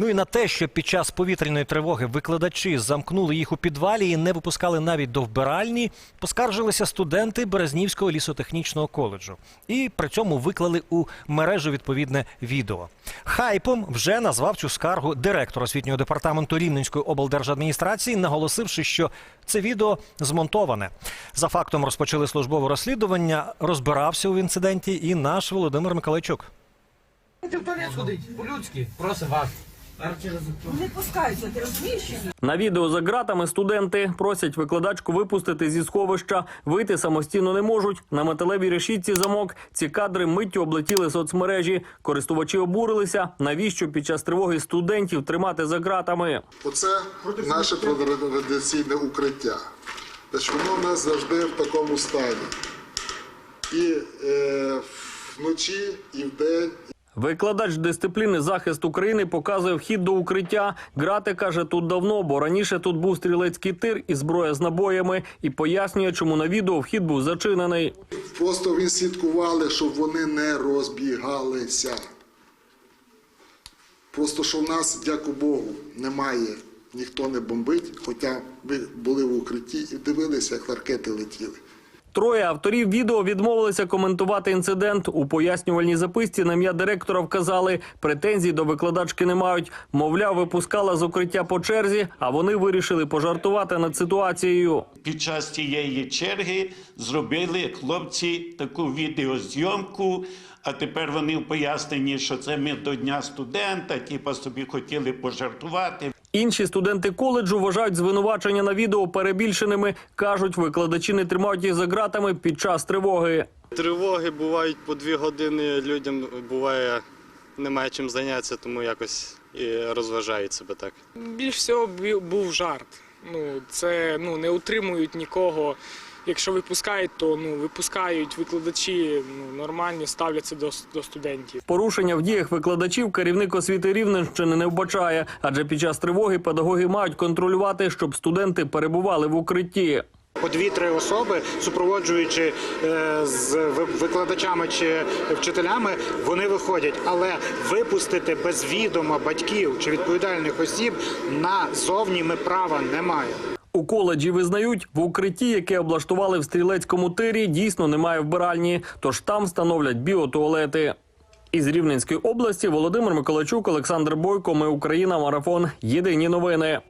Ну і на те, що під час повітряної тривоги викладачі замкнули їх у підвалі і не випускали навіть до вбиральні, поскаржилися студенти Березнівського лісотехнічного коледжу. І при цьому виклали у мережу відповідне відео. Хайпом вже назвав цю скаргу директор освітнього департаменту Рівненської облдержадміністрації, наголосивши, що це відео змонтоване. За фактом розпочали службове розслідування. Розбирався у інциденті і наш Володимир Миколайчук. В туалет сходить, по-людськи, просимо вас. Не пускаються, ти розумієш? На відео за ґратами студенти просять викладачку випустити зі сховища. Вийти самостійно не можуть. На металевій решітці замок. Ці кадри миттю облетіли соцмережі. Користувачі обурилися. Навіщо під час тривоги студентів тримати за ґратами? Оце наше традиційне укриття. Значить, воно в нас завжди в такому стані. І е, вночі, і вдень. Викладач дисципліни захист України показує вхід до укриття. Грати каже тут давно, бо раніше тут був стрілецький тир і зброя з набоями, і пояснює, чому на відео вхід був зачинений. Просто він слідкували, щоб вони не розбігалися. Просто що в нас, дяку Богу, немає, ніхто не бомбить, хоча ви були в укритті і дивилися, як ракети летіли. Троє авторів відео відмовилися коментувати інцидент. У пояснювальній записці на ім'я директора вказали, претензій до викладачки не мають. Мовляв, випускала з укриття по черзі, а вони вирішили пожартувати над ситуацією. Під час цієї черги зробили хлопці таку відеозйомку. А тепер вони в поясненні, що це ми до дня студента, типа собі хотіли пожартувати. Інші студенти коледжу вважають звинувачення на відео перебільшеними. кажуть, викладачі не тримають їх за ґратами під час тривоги. Тривоги бувають по дві години. Людям буває немає чим зайнятися, тому якось і розважають себе так. Більш всього був жарт. Ну, це ну, не утримують нікого. Якщо випускають, то ну, випускають викладачі ну, нормальні, ставляться до, до студентів. Порушення в діях викладачів керівник освіти Рівненщини не вбачає, адже під час тривоги педагоги мають контролювати, щоб студенти перебували в укритті. По дві-три особи, супроводжуючи е, з викладачами чи вчителями, вони виходять. Але випустити без відома батьків чи відповідальних осіб назовні ми права не маємо. У коледжі визнають, в укритті, яке облаштували в стрілецькому тирі, дійсно немає вбиральні, тож там встановлять біотуалети. Із Рівненської області Володимир Миколачук, Олександр Бойко. Ми Україна. Марафон. Єдині новини.